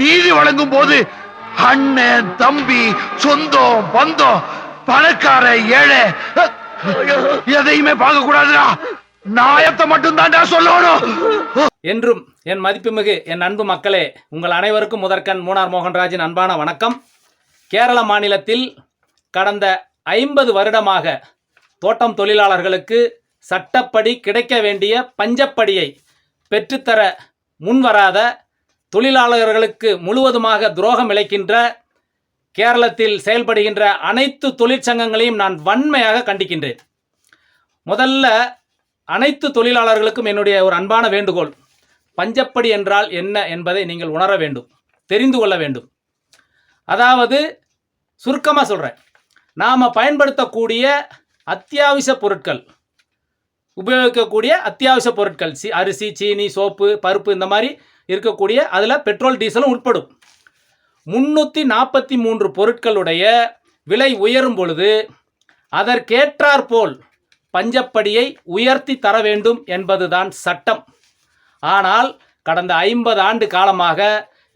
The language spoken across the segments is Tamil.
நீதி வழங்கும் போது அண்ணன் தம்பி சொந்தம் பந்தம் பணக்கார ஏழை எதையுமே பார்க்க கூடாதுடா நாயத்தை மட்டும்தான் சொல்லணும். என்றும் என் மதிப்புமிகு என் அன்பு மக்களே உங்கள் அனைவருக்கும் முதற்கண் மூனார் மோகன்ராஜின் அன்பான வணக்கம். கேரள மாநிலத்தில் கடந்த ஐம்பது வருடமாக தோட்டம் தொழிலாளர்களுக்கு சட்டப்படி கிடைக்க வேண்டிய பஞ்சப்படியை பெற்றுத்தர முன்வராத தொழிலாளர்களுக்கு முழுவதுமாக துரோகம் இழைக்கின்ற கேரளத்தில் செயல்படுகின்ற அனைத்து தொழிற்சங்கங்களையும் நான் வன்மையாக கண்டிக்கின்றேன். முதல்ல அனைத்து தொழிலாளர்களுக்கும் என்னுடைய ஒரு அன்பான வேண்டுகோள். பஞ்சப்படி என்றால் என்ன என்பதை நீங்கள் உணர வேண்டும் தெரிந்து கொள்ள வேண்டும். அதாவது சுருக்கமாக சொல்கிறேன் நாம் பயன்படுத்தக்கூடிய அத்தியாவசிய பொருட்கள் உபயோகிக்கக்கூடிய அத்தியாவசிய பொருட்கள் சி அரிசி சீனி சோப்பு பருப்பு இந்த மாதிரி இருக்கக்கூடிய அதில் பெட்ரோல் டீசலும் உட்படும். முன்னூற்றி நாற்பத்தி மூன்று பொருட்களுடைய விலை உயரும் பொழுது அதற்கேற்றாற்போல் பஞ்சப்படியை உயர்த்தி தர வேண்டும் என்பதுதான் சட்டம். ஆனால் கடந்த ஐம்பது ஆண்டு காலமாக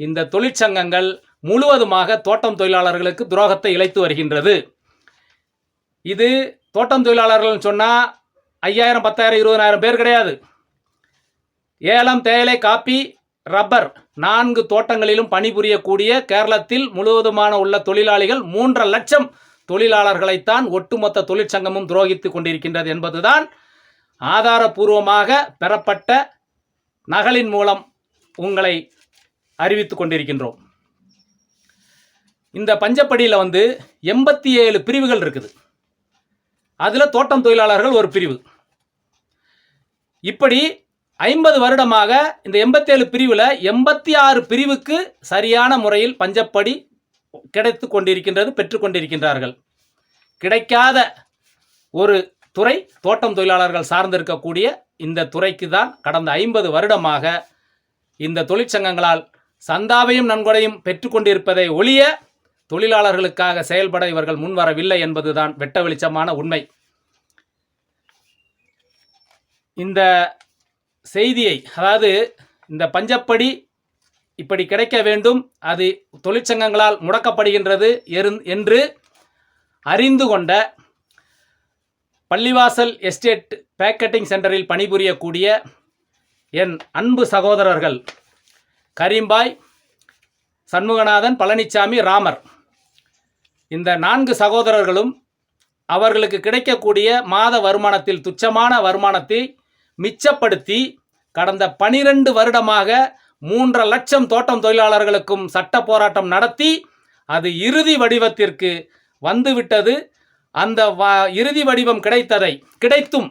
இந்த தொழிற்சங்கங்கள் முழுவதுமாக தோட்டம் தொழிலாளர்களுக்கு துரோகத்தை இழைத்து வருகின்றது. இது தோட்டம் தொழிலாளர்கள்னு சொன்னால் ஐயாயிரம் பத்தாயிரம் இருபதாயிரம் பேர் கிடையாது. ஏலம் தேயிலை காப்பி ரப்பர். நான்கு தோட்டங்களிலும் பணிபுரியக்கூடிய கேரளத்தில் முழுவதுமான உள்ள தொழிலாளிகள் மூன்றரை லட்சம் தொழிலாளர்களைத்தான் ஒட்டுமொத்த தொழிற்சங்கமும் துரோகித்து கொண்டிருக்கின்றது என்பதுதான் ஆதாரபூர்வமாக பெறப்பட்ட நகலின் மூலம் உங்களை அறிவித்துக் கொண்டிருக்கின்றோம். இந்த பஞ்சப்படியில் வந்து எண்பத்தி ஏழு பிரிவுகள் இருக்குது. அதில் தோட்டம் தொழிலாளர்கள் ஒரு பிரிவு. இப்படி ஐம்பது வருடமாக இந்த எண்பத்தேழு பிரிவில் எண்பத்தி ஆறு பிரிவுக்கு சரியான முறையில் பஞ்சப்படி கிடைத்து கொண்டிருக்கின்றது பெற்றுக்கொண்டிருக்கின்றார்கள் கிடைக்காத ஒரு துறை தோட்டம் தொழிலாளர்கள் சார்ந்திருக்கக்கூடிய இந்த துறைக்கு தான் கடந்த ஐம்பது வருடமாக இந்த தொழிற்சங்கங்களால் சந்தாவையும் நன்கொடையும் பெற்றுக்கொண்டிருப்பதை ஒழிய தொழிலாளர்களுக்காக செயல்பட இவர்கள் முன்வரவில்லை என்பதுதான் வெட்ட வெளிச்சமான உண்மை. இந்த செய்தியை அதாவது இந்த பஞ்சப்படி இப்படி கிடைக்க வேண்டும் அது தொழிற்சங்கங்களால் முடக்கப்படுகின்றது என்று அறிந்து கொண்ட பள்ளிவாசல் எஸ்டேட் பேக்கெட்டிங் சென்டரில் பணிபுரியக்கூடிய என் அன்பு சகோதரர்கள் கரீம்பாய் சண்முகநாதன் பழனிசாமி ராமர். இந்த நான்கு சகோதரர்களும் அவர்களுக்கு கிடைக்கக்கூடிய மாத வருமானத்தில் துச்சமான வருமானத்தை மிச்சப்படுத்தி கடந்த பனிரெண்டு வருடமாக மூன்றரை லட்சம் தோட்டம் தொழிலாளர்களுக்கும் சட்ட போராட்டம் நடத்தி அது இறுதி வடிவத்திற்கு வந்துவிட்டது. அந்த வ இறுதி வடிவம் கிடைத்ததை கிடைத்தும்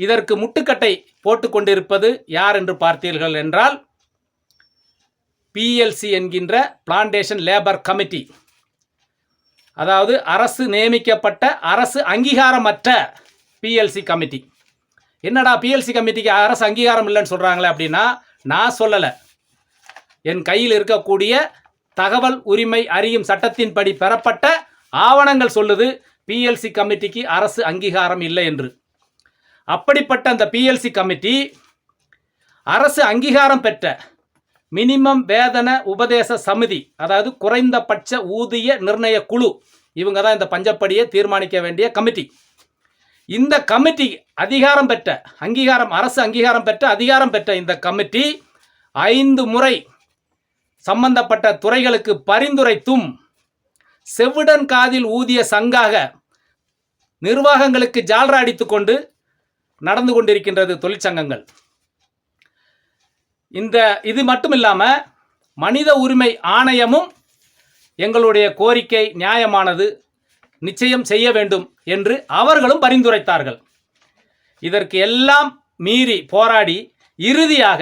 இதற்கு முட்டுக்கட்டை போட்டு கொண்டிருப்பது யார் என்று பார்த்தீர்கள் என்றால் பிஎல்சி என்கின்ற பிளான்டேஷன் லேபர் கமிட்டி அதாவது அரசு நியமிக்கப்பட்ட அரசு அங்கீகாரமற்ற பிஎல்சி கமிட்டி என்னடா பிஎல்சி கமிட்டிக்கு அரசு அங்கீகாரம் இல்லைன்னு சொல்கிறாங்களே அப்படின்னா நான் சொல்லலை. என் கையில் இருக்கக்கூடிய தகவல் உரிமை அறியும் சட்டத்தின்படி பெறப்பட்ட ஆவணங்கள் சொல்லுது பிஎல்சி கமிட்டிக்கு அரசு அங்கீகாரம் இல்லை என்று. அப்படிப்பட்ட அந்த பிஎல்சி கமிட்டி அரசு அங்கீகாரம் பெற்ற மினிமம் வேதன உபதேச சமிதி அதாவது குறைந்தபட்ச ஊதிய நிர்ணய குழு இவங்க தான் இந்த பஞ்சப்படியை தீர்மானிக்க வேண்டிய கமிட்டி. இந்த கமிட்டி அதிகாரம் பெற்ற அங்கீகாரம் அரசு அங்கீகாரம் பெற்ற அதிகாரம் பெற்ற இந்த கமிட்டி ஐந்து முறை சம்பந்தப்பட்ட துறைகளுக்கு பரிந்துரைத்தும் செவ்விடன் காதில் ஊதிய சங்காக நிர்வாகங்களுக்கு ஜால்ரா அடித்துக்கொண்டு நடந்து கொண்டிருக்கின்றது தொழிற்சங்கங்கள். இந்த இது மட்டும் இல்லாமல் மனித உரிமை ஆணையமும் எங்களுடைய கோரிக்கை நியாயமானது நிச்சயம் செய்ய வேண்டும் என்று அவர்களும் பரிந்துரைத்தார்கள். இதற்கு எல்லாம் மீறி போராடி இறுதியாக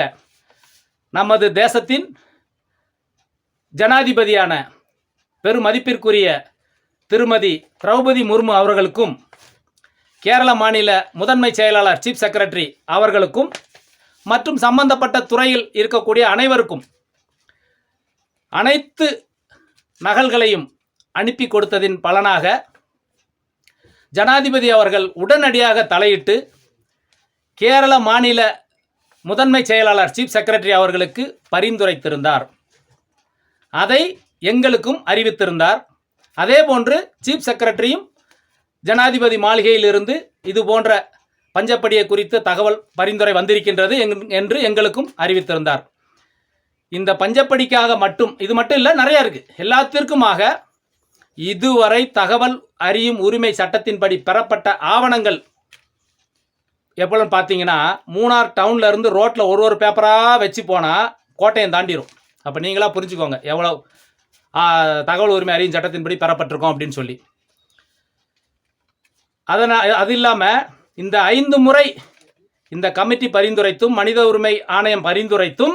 நமது தேசத்தின் ஜனாதிபதியான பெருமதிப்பிற்குரிய திருமதி திரௌபதி முர்மு அவர்களுக்கும் கேரள மாநில முதன்மை செயலாளர் சீஃப் செக்ரட்டரி அவர்களுக்கும் மற்றும் சம்பந்தப்பட்ட துறையில் இருக்கக்கூடிய அனைவருக்கும் அனைத்து நகல்களையும் அனுப்பி கொடுத்ததின் பலனாக ஜனாதிபதி அவர்கள் உடனடியாக தலையிட்டு கேரள மாநில முதன்மை செயலாளர் சீஃப் செக்ரட்டரி அவர்களுக்கு பரிந்துரைத்திருந்தார். அதை எங்களுக்கும் அறிவித்திருந்தார். அதே போன்று சீஃப் செக்ரட்டரியும் ஜனாதிபதி மாளிகையிலிருந்து இது போன்ற பஞ்சப்படியை குறித்து தகவல் பரிந்துரை வந்திருக்கின்றது என்று எங்களுக்கும் அறிவித்திருந்தார். இந்த பஞ்சப்படிக்காக மட்டும் இது மட்டும் இல்லை நிறைய இருக்குது எல்லாத்திற்குமாக இதுவரை தகவல் அறியும் உரிமை சட்டத்தின்படி பெறப்பட்ட ஆவணங்கள் எப்பொழுதுன்னு பார்த்தீங்கன்னா மூணார் டவுனில் இருந்து ரோட்டில் ஒரு ஒரு பேப்பராக வச்சு போனால் கோட்டையம் தாண்டிடும் அப்போ நீங்களா புரிஞ்சுக்கோங்க எவ்வளோ தகவல் உரிமை அறியும் சட்டத்தின்படி பெறப்பட்டிருக்கோம் அப்படின்னு சொல்லி. அதனால் அது இல்லாமல் இந்த ஐந்து முறை இந்த கமிட்டி பரிந்துரைத்தும் மனித உரிமை ஆணையம் பரிந்துரைத்தும்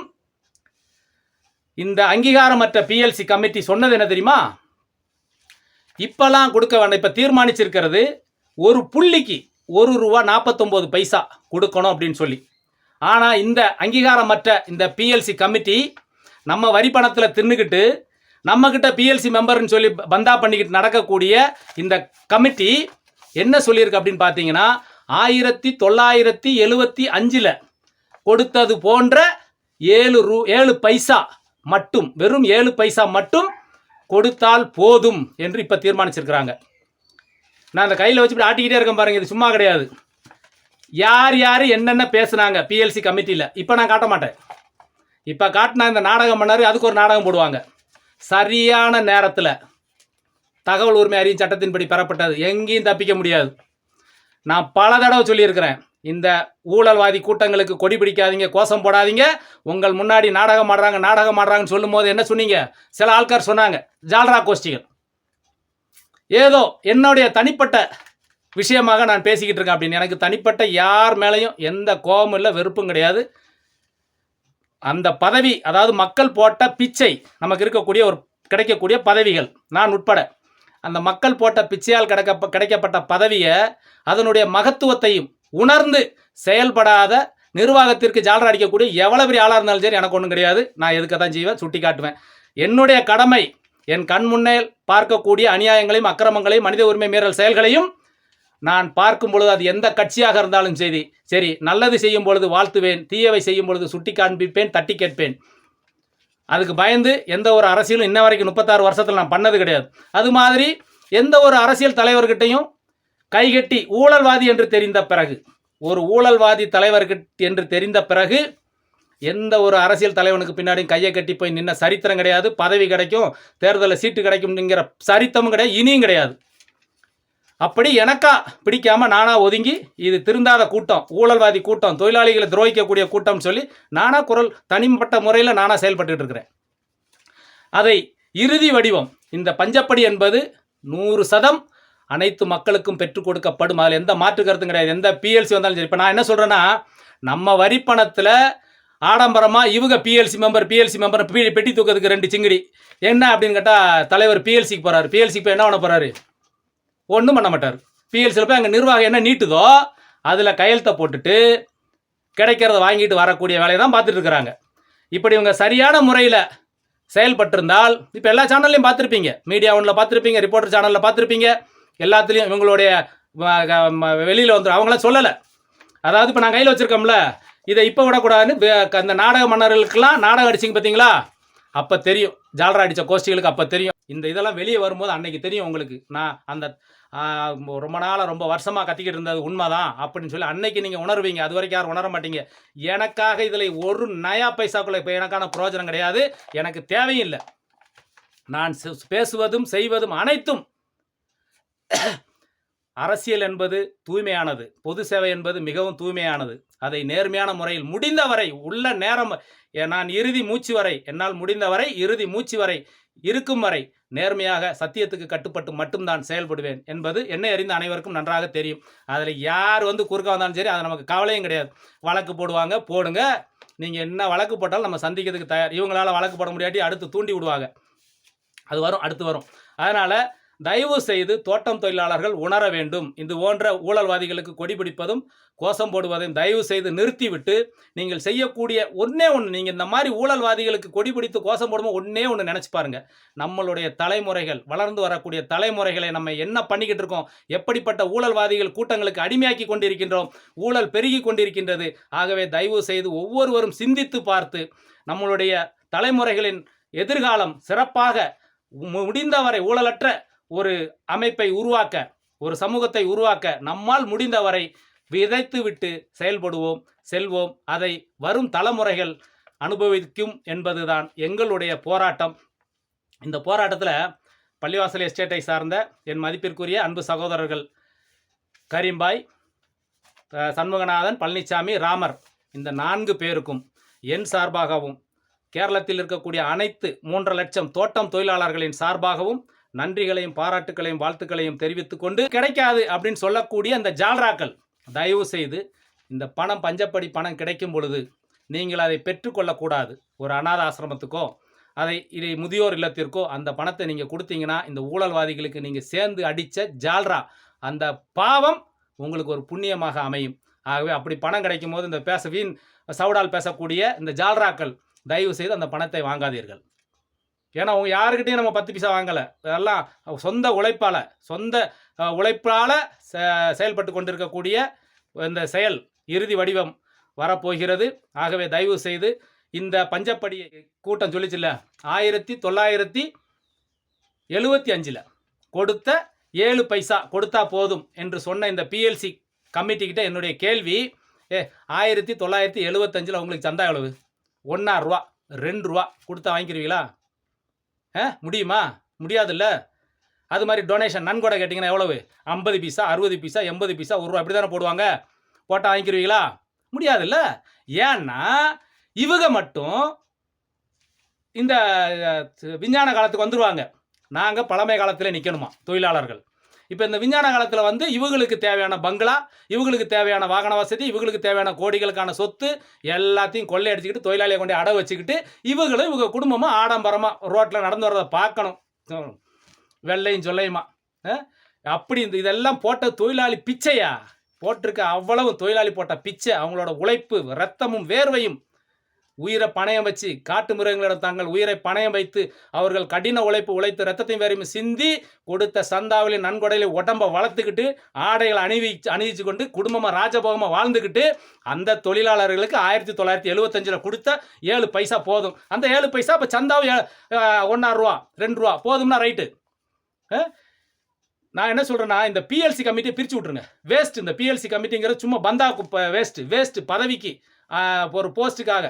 இந்த அங்கீகாரமற்ற பிஎல்சி கமிட்டி சொன்னது என்ன தெரியுமா? இப்போல்லாம் கொடுக்க வேண்டாம் இப்போ தீர்மானிச்சிருக்கிறது ஒரு புள்ளிக்கு ஒரு ரூபா நாற்பத்தொம்போது பைசா கொடுக்கணும் அப்படின்னு சொல்லி. ஆனால் இந்த அங்கீகாரமற்ற இந்த பிஎல்சி கமிட்டி நம்ம வரி பணத்தில் தின்னுக்கிட்டு நம்மக்கிட்ட பிஎல்சி மெம்பர்னு சொல்லி பந்தா பண்ணிக்கிட்டு நடக்கக்கூடிய இந்த கமிட்டி என்ன சொல்லியிருக்கு அப்படின்னு பார்த்தீங்கன்னா ஆயிரத்தி தொள்ளாயிரத்தி எழுவத்தி அஞ்சில் கொடுத்தது போன்ற ஏழு ரூ ஏழு பைசா மட்டும் வெறும் ஏழு பைசா மட்டும் கொடுத்தால் போதும் என்று இப்போ தீர்மானிச்சிருக்கிறாங்க. நான் அந்த கையில் வச்சு இப்படி ஆட்டிக்கிட்டே இருக்கேன் பாருங்க இது சும்மா கிடையாது. யார் யார் என்னென்ன பேசுனாங்க பிஎல்சி கமிட்டியில் இப்போ நான் காட்ட மாட்டேன். இப்போ காட்டினா இந்த நாடகம் பண்ணார் அதுக்கு ஒரு நாடகம் போடுவாங்க. சரியான நேரத்தில் தகவல் உரிமை அறியும் சட்டத்தின்படி பெறப்பட்டது எங்கேயும் தப்பிக்க முடியாது. நான் பல தடவை சொல்லியிருக்கிறேன் இந்த ஊழல்வாதி கூட்டங்களுக்கு கொடி பிடிக்காதீங்க கோஷம் போடாதீங்க. உங்கள் முன்னாடி நாடகம் ஆடுறாங்க நாடகம் ஆடுறாங்கன்னு சொல்லும்போது என்ன சொன்னீங்க? சில ஆட்கார் சொன்னாங்க ஜால்ரா கோஷ்டிகள். ஏதோ என்னுடைய தனிப்பட்ட விஷயமாக நான் பேசிக்கிட்டு இருக்கேன் அப்படின்னு. எனக்கு தனிப்பட்ட யார் மேலேயும் எந்த கோபமும் இல்லை வெறுப்பும் கிடையாது. அந்த பதவி அதாவது மக்கள் போட்ட பிச்சை நமக்கு இருக்கக்கூடிய ஒரு கிடைக்கக்கூடிய பதவிகள் நான் உட்பட. அந்த மக்கள் போட்ட பிச்சையால் கிடைக்க கிடைக்கப்பட்ட பதவியை அதனுடைய மகத்துவத்தையும் உணர்ந்து செயல்படாத நிர்வாகத்திற்கு ஜாலர் அடிக்கக்கூடிய எவ்வளோ பெரிய ஆளாக இருந்தாலும் சரி எனக்கு ஒன்றும் கிடையாது. நான் எதுக்க தான் செய்வேன் சுட்டி காட்டுவேன். என்னுடைய கடமை என் கண் முன்னே பார்க்கக்கூடிய அநியாயங்களையும் அக்கிரமங்களையும் மனித உரிமை மீறல் செயல்களையும் நான் பார்க்கும் பொழுது அது எந்த கட்சியாக இருந்தாலும் சரி சரி நல்லது செய்யும் பொழுது வாழ்த்துவேன் தீயவை செய்யும் பொழுது சுட்டி காண்பிப்பேன் தட்டி கேட்பேன். அதுக்கு பயந்து எந்த ஒரு அரசியலும் இன்ன வரைக்கும் முப்பத்தாறு வருஷத்தில் நான் பண்ணது கிடையாது. அது மாதிரி எந்த ஒரு அரசியல் தலைவர்கிட்டையும் கைகட்டி ஊழல்வாதி என்று தெரிந்த பிறகு ஒரு ஊழல்வாதி தலைவருக்கு என்று தெரிந்த பிறகு எந்த ஒரு அரசியல் தலைவனுக்கு பின்னாடியும் கையை கட்டி போய் நின்ன சரித்திரம் கிடையாது பதவி கிடைக்கும் தேர்தலில் சீட்டு கிடைக்கும்ங்கிற சரித்தமும் கிடையாது இனியும் கிடையாது. அப்படி எனக்கா பிடிக்காம நானா ஒதுங்கி இது திருந்தாத கூட்டம் ஊழல்வாதி கூட்டம் தொழிலாளிகளை துரோகிக்கக்கூடிய கூட்டம்னு சொல்லி நானா குரல் தனிப்பட்ட முறையில் நானா செயல்பட்டுட்டு இருக்கிறேன். அதை இறுதி வடிவம் இந்த பஞ்சப்படி என்பது நூறு சதம் அனைத்து மக்களுக்கும் பெற்றுக் கொடுக்கப்படும்? அதில் எந்த மாற்று கருத்தும் கிடையாது. எந்த பிஎல்சி வந்தாலும் சரி. இப்போ நான் என்ன சொல்கிறேன்னா நம்ம வரி பணத்தில் ஆடம்பரமாக இவங்க பிஎல்சி மெம்பர் பிஎல்சி மெம்பர் பெட்டி தூக்கிறதுக்கு ரெண்டு சிங்கிடி. என்ன அப்படின்னு கேட்டால் தலைவர் பிஎல்சிக்கு போகிறாரு பிஎல்சிக்கு போய் என்ன பண்ண போகிறாரு ஒன்றும் பண்ண மாட்டார். பிஎல்சியில் போய் அங்கே நிர்வாகம் என்ன நீட்டுதோ அதில் கையெழுத்தை போட்டுட்டு கிடைக்கிறத வாங்கிட்டு வரக்கூடிய வேலையை தான் பார்த்துட்டு இருக்கிறாங்க. இப்படி இவங்க சரியான முறையில் செயல்பட்டிருந்தால் இப்போ எல்லா சேனல்லையும் பார்த்துருப்பீங்க. மீடியா ஒன்றில் பார்த்துருப்பீங்க. ரிப்போர்ட்டர் சேனலில் பார்த்துருப்பீங்க. எல்லாத்துலேயும் இவங்களுடைய வெளியில் வந்துடும் அவங்களாம் சொல்லலை. அதாவது இப்போ நான் கையில் வச்சுருக்கோம்ல இதை இப்போ விடக்கூடாதுன்னு அந்த நாடக மன்னர்களுக்கெல்லாம் நாடகம் அடிச்சிங்க பார்த்தீங்களா அப்போ தெரியும். ஜாலரா அடித்த கோஷ்டிகளுக்கு அப்போ தெரியும். இந்த இதெல்லாம் வெளியே வரும்போது அன்னைக்கு தெரியும் உங்களுக்கு. நான் அந்த ரொம்ப நாளாக ரொம்ப வருஷமாக கத்திக்கிட்டு இருந்தது உண்மைதான் அப்படின்னு சொல்லி அன்னைக்கு நீங்கள் உணர்வீங்க. அது வரைக்கும் யாரும் உணர மாட்டீங்க. எனக்காக இதில் ஒரு நயா பைசாக்குள்ள இப்போ எனக்கான பிரயோஜனம் கிடையாது. எனக்கு தேவையில்லை நான் பேசுவதும் செய்வதும் அனைத்தும் அரசியல் என்பது தூய்மையானது. பொது சேவை என்பது மிகவும் தூய்மையானது. அதை நேர்மையான முறையில் முடிந்தவரை உள்ள நேரம் நான் இறுதி மூச்சு வரை என்னால் முடிந்தவரை இறுதி மூச்சு வரை இருக்கும் வரை நேர்மையாக சத்தியத்துக்கு கட்டுப்பட்டு மட்டும்தான் செயல்படுவேன் என்பது என்னை அறிந்த அனைவருக்கும் நன்றாக தெரியும். அதில் யார் வந்து குறுக்க வந்தாலும் சரி அது நமக்கு கவலையும் கிடையாது. வழக்கு போடுவாங்க போடுங்க. நீங்கள் என்ன வழக்கு போட்டாலும் நம்ம சந்திக்கிறதுக்கு தயார். இவங்களால் வழக்கு போட முடியாட்டி அடுத்து தூண்டி விடுவாங்க. அது வரும் அடுத்து வரும். அதனால் தயவு செய்து தோட்டம் தொழிலாளர்கள் உணர வேண்டும். இது போன்ற ஊழல்வாதிகளுக்கு கொடி பிடிப்பதும் கோஷம் போடுவதையும் தயவு செய்து நிறுத்திவிட்டு நீங்கள் செய்யக்கூடிய ஒன்றே ஒன்று நீங்கள் இந்த மாதிரி ஊழல்வாதிகளுக்கு கொடி பிடித்து கோஷம் போடுமோ ஒன்றே ஒன்று நினச்சி பாருங்க. நம்மளுடைய தலைமுறைகள் வளர்ந்து வரக்கூடிய தலைமுறைகளை நம்ம என்ன பண்ணிக்கிட்டு இருக்கோம்? எப்படிப்பட்ட ஊழல்வாதிகள் கூட்டங்களுக்கு அடிமையாக்கி கொண்டிருக்கின்றோம்? ஊழல் பெருகி கொண்டிருக்கின்றது. ஆகவே தயவு செய்து ஒவ்வொருவரும் சிந்தித்து பார்த்து நம்மளுடைய தலைமுறைகளின் எதிர்காலம் சிறப்பாக முடிந்தவரை ஊழலற்ற ஒரு அமைப்பை உருவாக்க ஒரு சமூகத்தை உருவாக்க நம்மால் முடிந்தவரை விதைத்து விட்டு செயல்படுவோம் செல்வோம். அதை வரும் தலைமுறைகள் அனுபவிக்கும் என்பதுதான் எங்களுடைய போராட்டம். இந்த போராட்டத்தில் பள்ளிவாசல் எஸ்டேட்டை சார்ந்த என் மதிப்பிற்குரிய அன்பு சகோதரர்கள் கரீம்பாய் சண்முகநாதன் பழனிசாமி ராமர் இந்த நான்கு பேருக்கும் என் சார்பாகவும் கேரளத்தில் இருக்கக்கூடிய அனைத்து மூன்று லட்சம் தோட்டம் தொழிலாளர்களின் சார்பாகவும் நன்றிகளையும் பாராட்டுகளையும் வாழ்த்துக்களையும் தெரிவித்துக்கொண்டு கிடைக்காது அப்படின்னு சொல்லக்கூடிய அந்த ஜால்ராக்கள் தயவு செய்து இந்த பணம் பஞ்சப்படி பணம் கிடைக்கும் பொழுது நீங்கள் அதை பெற்றுக்கொள்ளக்கூடாது. ஒரு அநாத ஆசிரமத்துக்கோ அதை இதை முதியோர் இல்லத்திற்கோ அந்த பணத்தை நீங்கள் கொடுத்தீங்கன்னா இந்த ஊழல்வாதிகளுக்கு நீங்கள் சேர்ந்து அடித்த ஜால்ரா அந்த பாவம் உங்களுக்கு ஒரு புண்ணியமாக அமையும். ஆகவே அப்படி பணம் கிடைக்கும் போது இந்த பேச வீண் சவுடால் பேசக்கூடிய இந்த ஜால்ராக்கள் தயவு செய்து அந்த பணத்தை வாங்காதீர்கள். ஏன்னா அவங்க யாருக்கிட்டையும் நம்ம பத்து பைசா வாங்கலை. அதெல்லாம் சொந்த உழைப்பால் சொந்த உழைப்பால் செ- செயல்பட்டு கொண்டிருக்கக்கூடிய இந்த செயல் இறுதி வடிவம் வரப்போகிறது. ஆகவே தயவு செய்து இந்த பஞ்சப்படி கூட்டம் சொல்லிச்சுல்ல ஆயிரத்தி தொள்ளாயிரத்தி எழுபத்தி அஞ்சில் கொடுத்த ஏழு பைசா கொடுத்தா போதும் என்று சொன்ன இந்த பிஎல்சி கமிட்டிக்கிட்ட என்னுடைய கேள்வி ஏ ஆயிரத்தி தொள்ளாயிரத்தி எழுபத்தஞ்சில் உங்களுக்கு சந்தா எவ்வளவு? ஒன்றா ரூபா ரெண்டு ரூபா கொடுத்தா வாங்கிக்கிறீங்களா முடியுமா? முடியாதுல்ல? அது மாதிரி டொனேஷன் நன்கொடை கேட்டிங்கன்னா எவ்வளவு? ஐம்பது பீஸா அறுபது பீஸா எண்பது பீஸா ஒரு ரூபா அப்படி தானே போடுவாங்க? போட்டால் வாங்கிக்கிறீங்களா முடியாதுல்ல? ஏன்னா இவங்க மட்டும் இந்த விஞ்ஞான காலத்துக்கு வந்துடுவாங்க நாங்கள் பழமை காலத்தில் நிற்கணுமா தொழிலாளர்கள். இப்போ இந்த விஞ்ஞான காலத்தில் வந்து இவங்களுக்கு தேவையான பங்களா இவங்களுக்கு தேவையான வாகன வசதி இவங்களுக்கு தேவையான கோடிகளுக்கான சொத்து எல்லாத்தையும் கொள்ளையடிச்சுக்கிட்டு தொழிலாளியை கொண்டு அடை வச்சுக்கிட்டு இவங்களும் இவங்க குடும்பமும் ஆடம்பரமாக ரோட்டில் நடந்து வர்றதை பார்க்கணும். வெள்ளையும் சொல்லையுமா? அப்படி இந்த இதெல்லாம் போட்ட தொழிலாளி பிச்சையா? போட்டிருக்க அவ்வளவு தொழிலாளி போட்ட பிச்சை அவங்களோட உழைப்பு ரத்தமும் வேர்வையும் உயிரை பணயம் வச்சு காட்டு மிருகங்களிடம் தங்கள் உயிரை பணயம் வைத்து அவர்கள் கடின உழைப்பு உழைத்து ரத்தத்தையும் வேறையும் சிந்தி கொடுத்த சந்தாவிலே நன்கொடையில உடம்பை வளர்த்துக்கிட்டு ஆடைகளை அணிவி அணிவிச்சு கொண்டு குடும்பமாக ராஜபோகமாக வாழ்ந்துக்கிட்டு அந்த தொழிலாளர்களுக்கு ஆயிரத்தி தொள்ளாயிரத்தி எழுபத்தஞ்சில் கொடுத்த ஏழு பைசா போதும். அந்த ஏழு பைசா இப்போ சந்தாவும் ஒன்றாறு ரூபா ரெண்டு ரூபா போதும்னா ரைட்டு. நான் என்ன சொல்கிறேன்னா இந்த பிஎல்சி கமிட்டியை பிரித்து விட்ருங்க வேஸ்ட் இந்த பிஎல்சி கமிட்டிங்கிறது சும்மா பந்தா குப்பை வேஸ்ட் வேஸ்ட் பதவிக்கு ஒரு போஸ்ட்டுக்காக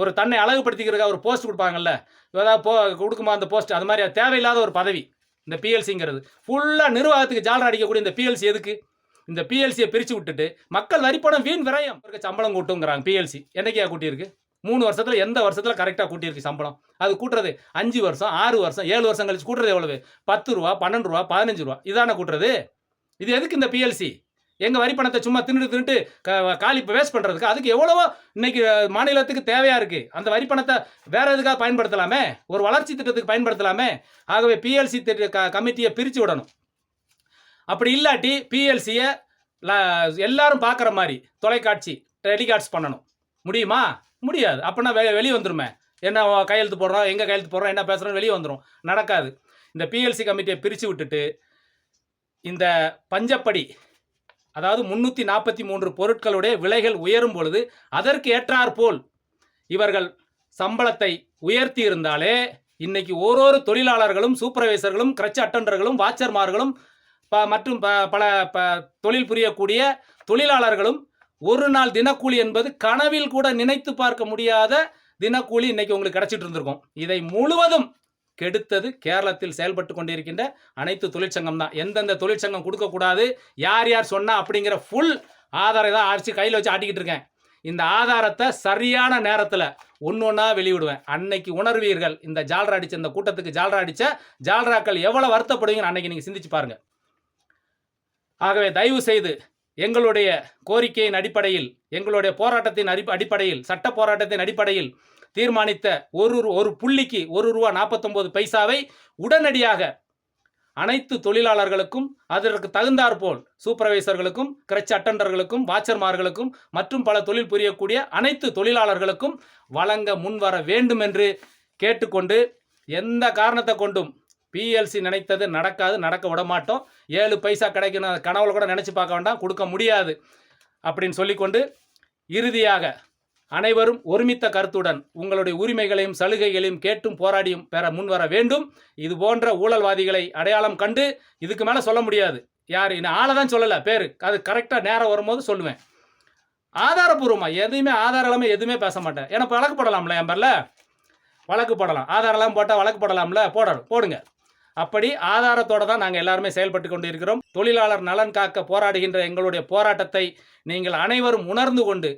ஒரு தன்னை அழகுபடுத்திக்கிறதுக்காக ஒரு போஸ்ட் கொடுப்பாங்கல்ல. ஏதாவது போ கொடுக்குமா அந்த போஸ்ட் அது மாதிரி அது தேவையில்லாத ஒரு பதவி. இந்த பிஎல்சிங்கிறது ஃபுல்லாக நிர்வாகத்துக்கு ஜாலர் அடிக்கக்கூடிய இந்த பிஎல்சி எதுக்கு? இந்த பிஎல்சியை பிரித்து விட்டுட்டு மக்கள் வரிப்பணம் வீண் விரயம். இருக்க சம்பளம் கூட்டுங்கிறாங்க பிஎல்சி என்னைக்கா கூட்டியிருக்கு? மூணு வருஷத்தில் எந்த வருஷத்தில் கரெக்டாக கூட்டியிருக்கு சம்பளம்? அது கூட்டுறது அஞ்சு வருஷம் ஆறு வருஷம் ஏழு வருஷம் கழிச்சு கூட்டுறது எவ்வளவு? பத்து ரூபா பன்னெண்டு ரூபா பதினஞ்சு ரூபா. இதானே கூட்டுறது? இது எதுக்கு இந்த பிஎல்சி எங்கள் வரி பணத்தை சும்மா தின்னுட்டு தின்னுட்டு காலி இப்போ வேஸ்ட் பண்ணுறதுக்கு அதுக்கு எவ்வளவோ இன்னைக்கு மாநிலத்துக்கு தேவையாக இருக்குது அந்த வரி பணத்தை வேறு எதுக்காக பயன்படுத்தலாமே? ஒரு வளர்ச்சி திட்டத்துக்கு பயன்படுத்தலாமே? ஆகவே பிஎல்சி திட்ட க கமிட்டியை பிரித்து விடணும். அப்படி இல்லாட்டி பிஎல்சியை எல்லாரும் பார்க்குற மாதிரி தொலைக்காட்சி டெலிகாட்ஸ் பண்ணணும். முடியுமா? முடியாது. அப்படின்னா வெ வெளியே வந்துருமே. என்ன கையெழுத்து போடுறோம் எங்கே கையெழுத்து போடுறோம் என்ன பேசுகிறோம் வெளியே வந்துடும் நடக்காது. இந்த பிஎல்சி கமிட்டியை பிரித்து விட்டுட்டு இந்த பஞ்சப்படி அதாவது முன்னூற்றி நாற்பத்தி மூன்று பொருட்களுடைய விலைகள் உயரும் பொழுது அதற்கு ஏற்றாற்போல் இவர்கள் சம்பளத்தை உயர்த்தி இருந்தாலே இன்னைக்கு ஓரொரு தொழிலாளர்களும் சூப்பர்வைசர்களும் கிரச் அட்டண்டர்களும் வாட்சர்மார்களும் ப மற்றும் ப பல ப தொழில் புரியக்கூடிய தொழிலாளர்களும் ஒரு நாள் தினக்கூலி என்பது கனவில் கூட நினைத்து பார்க்க முடியாத தினக்கூலி இன்னைக்கு உங்களுக்கு கிடைச்சிட்டு இருந்திருக்கும். இதை முழுவதும் கெடுத்தது கேரளத்தில் செயல்பட்டு கொண்டிருக்கின்ற அனைத்து தொழிற்சங்கம் தான். எந்தெந்த தொழிற்சங்கம் கொடுக்கக்கூடாது யார் யார் சொன்னா அப்படிங்கிற ஃபுல் ஆதாரம் தான் அடிச்சு கையில் வச்சு ஆட்டிக்கிட்டு இருக்கேன். இந்த ஆதாரத்தை சரியான நேரத்தில் ஒன்று ஒன்றா வெளியிடுவேன். அன்னைக்கு உணர்வீர்கள் இந்த ஜால்ரா அடிச்ச இந்த கூட்டத்துக்கு ஜால்ரா அடித்த ஜால்ராக்கள் எவ்வளோ வருத்தப்படுவீங்கன்னு அன்னைக்கு நீங்கள் சிந்திச்சு பாருங்கள் ஆகவே தயவு செய்து எங்களுடைய கோரிக்கையின் அடிப்படையில் எங்களுடைய போராட்டத்தின் அடி அடிப்படையில் சட்ட போராட்டத்தின் அடிப்படையில் தீர்மானித்த ஒரு ஒரு புள்ளிக்கு ஒரு ரூபா நாற்பத்தொம்பது பைசாவை உடனடியாக அனைத்து தொழிலாளர்களுக்கும் அதற்கு தகுந்தாற்போல் சூப்பர்வைசர்களுக்கும் கிரச் அட்டண்டர்களுக்கும் வாட்சர்மார்களுக்கும் மற்றும் பல தொழில் புரியக்கூடிய அனைத்து தொழிலாளர்களுக்கும் வழங்க முன்வர வேண்டும் என்று கேட்டுக்கொண்டு எந்த காரணத்தை கொண்டும் பிஎல்சி நினைத்தது நடக்காது நடக்க விட மாட்டோம் ஏழு பைசா கிடைக்கணும் கனவுல கூட நினச்சி பார்க்க வேண்டாம் கொடுக்க முடியாது அப்படின்னு சொல்லிக்கொண்டு இறுதியாக அனைவரும் ஒருமித்த கருத்துடன் உங்களுடைய உரிமைகளையும் சலுகைகளையும் கேட்டும் போராடியும் பெற முன்வர வேண்டும். இது போன்ற ஊழல்வாதிகளை அடையாளம் கண்டு இதுக்கு மேலே சொல்ல முடியாது. யார்? நான் ஆளை தான் சொல்லலை. பேர். அது கரெக்டாக நேரம் வரும்போது சொல்லுவேன். ஆதாரபூர்வமாக எதையுமே ஆதாரம் இல்லாமல் எதுவுமே பேச மாட்டேன். ஏன்னா வழக்கு போடலாம்ல என் பேரில்? வழக்கு போடலாம். ஆதாரம் போட்டால் வழக்கு போடலாம்ல? போடணும். போடுங்க. அப்படி ஆதாரத்தோடு தான் நாங்கள் எல்லாருமே செயல்பட்டு கொண்டு இருக்கிறோம் தொழிலாளர் நலன் காக்க போராடுகின்ற எங்களுடைய போராட்டத்தை நீங்கள் அனைவரும் உணர்ந்து கொண்டு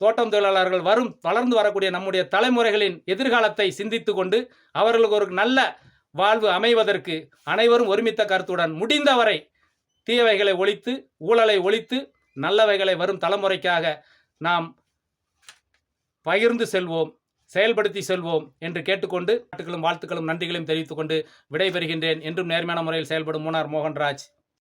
தோட்டம் தொழிலாளர்கள் வரும் வளர்ந்து வரக்கூடிய நம்முடைய தலைமுறைகளின் எதிர்காலத்தை சிந்தித்து கொண்டு அவர்களுக்கு ஒரு நல்ல வாழ்வு அமைவதற்கு அனைவரும் ஒருமித்த கருத்துடன் முடிந்தவரை தீயவைகளை ஒழித்து ஊழலை ஒழித்து நல்லவைகளை வரும் தலைமுறைக்காக நாம் பகிர்ந்து செல்வோம் செயல்படுத்தி செல்வோம் என்று கேட்டுக்கொண்டு நாட்டுகளும் வாழ்த்துக்களும் நன்றிகளையும் தெரிவித்துக்கொண்டு விடைபெறுகின்றேன். என்றும் நேர்மையான முறையில் செயல்படும் மூனார் மோகன்ராஜ்.